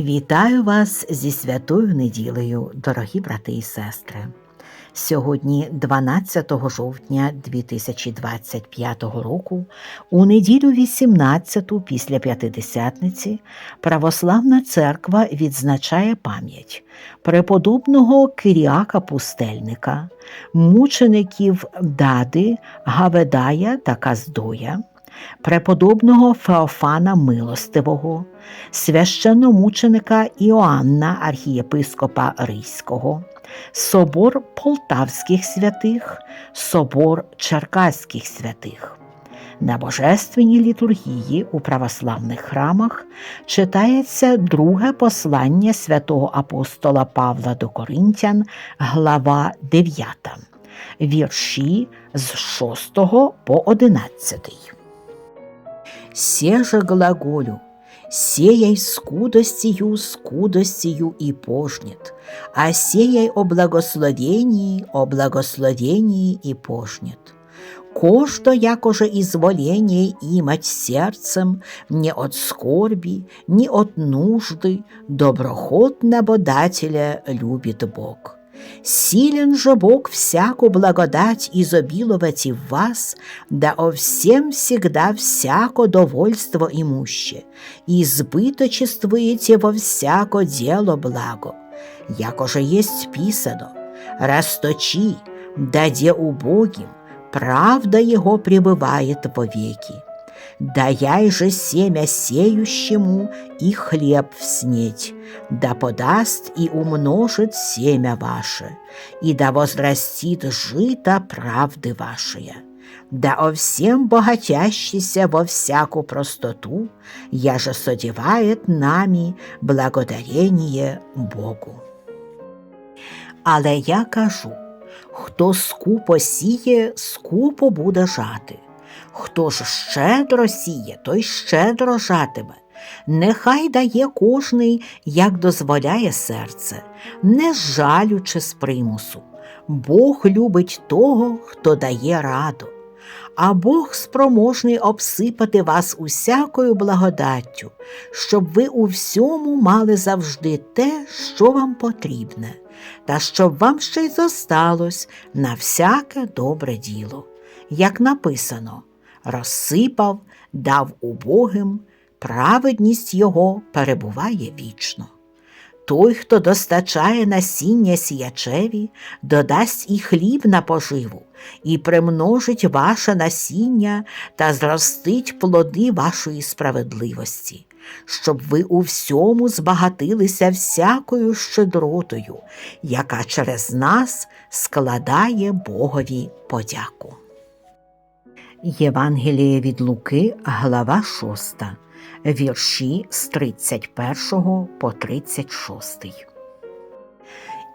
Вітаю вас зі святою неділею, дорогі брати і сестри. Сьогодні, 12 жовтня 2025 року, у неділю 18 після П'ятидесятниці, Православна церква відзначає пам'ять преподобного Киріака Пустельника, мучеників Дади, Гаведая та Каздоя, преподобного Феофана Милостивого, священномученика Іоанна архієпископа Ризького, собор Полтавських святих, собор Черкаських святих. На божественній літургії у православних храмах читається друге послання святого апостола Павла до Коринтян, глава 9, вірші з 6 по 11. Се же глаголю, сеяй скудостью, скудостью и пожнет, а сеяй о благословении, о благословении и пожнет. Кожто, якоже изволение имать сердцем, не от скорби, не от нужды, доброхот набодателя любит Бог. Силен же Бог всяку благодать изобиловать и в вас, да о всем всегда всяко довольство имуще, избыточествуете во всяко дело благо. Якоже есть писано, расточи, даде убогим, правда его пребывает вовеки. Даяй же семя сеющему и хлеб вснеть, да подаст и умножит семя ваше, и да возрастит жито правды вашей. Да о всем богатящийся во всяку простоту, я же содевает нами благодарение Богу. Але я кажу, хто скупо сіє, скупо буде жати. Хто ж щедро сіє, той щедро жатиме. Нехай дає кожний, як дозволяє серце, не жалючи з примусу. Бог любить того, хто дає раду, а Бог спроможний обсипати вас усякою благодаттю, щоб ви у всьому мали завжди те, що вам потрібне, та щоб вам ще й зосталось на всяке добре діло. Як написано, розсипав, дав убогим, праведність його перебуває вічно. Той, хто достачає насіння сіячеві, додасть і хліб на поживу, і примножить ваше насіння та зростить плоди вашої справедливості, щоб ви у всьому збагатилися всякою щедротою, яка через нас складає Богові подяку. Євангеліє від Луки, глава 6, вірші з 31 по 36.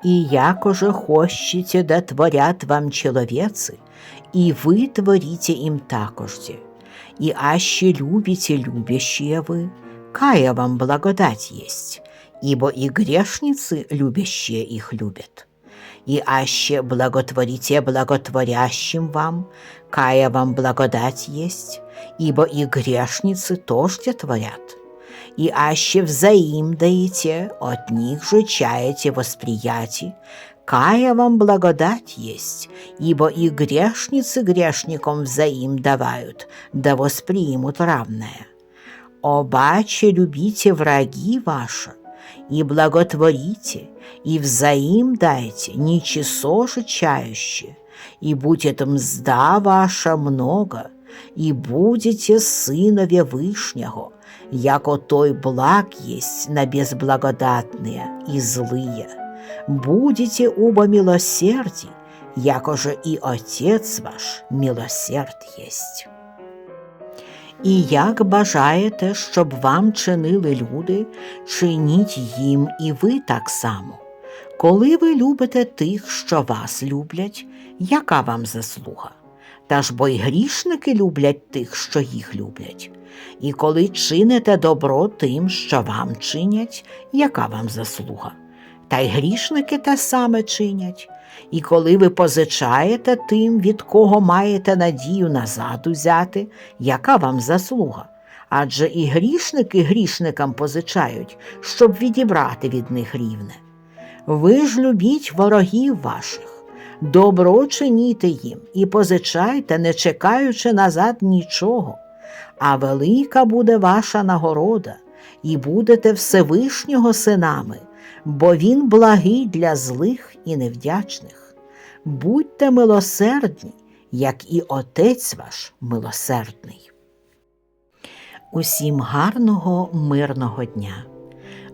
«И якоже хочете да творят вам человецы, и вы творите им такожде, и аще любите любящие вы, кая вам благодать есть, ибо и грешницы любящие их любят. И аще благотворите благотворящим вам, кая вам благодать есть, ибо и грешницы тоже творят. И аще взаим даете, от них же чаете восприятие, кая вам благодать есть, ибо и грешницы грешникам взаим давают, да воспримут равное. Обаче любите враги ваши, и благотворите, и взаим дайте, ничего же чающие, и будет мзда ваша много, и будете сынове Вышнего, яко той благ есть на безблагодатные и злые. Будете оба милосердий, яко же и Отец ваш милосерд есть. І як бажаєте, щоб вам чинили люди, чиніть їм і ви так само. Коли ви любите тих, що вас люблять, яка вам заслуга? Та ж бо й грішники люблять тих, що їх люблять. І коли чините добро тим, що вам чинять, яка вам заслуга? Та й грішники те саме чинять. І коли ви позичаєте тим, від кого маєте надію назад узяти, яка вам заслуга? адже і грішники грішникам позичають, щоб відібрати від них рівне. Ви ж любіть ворогів ваших, добро чиніте їм і позичайте, не чекаючи назад нічого, а велика буде ваша нагорода, і будете Всевишнього синами, бо він благий для злих і невдячних. Будьте милосердні, як і Отець ваш милосердний. Усім гарного, мирного дня.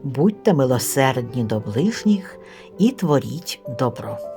Будьте милосердні до ближніх і творіть добро.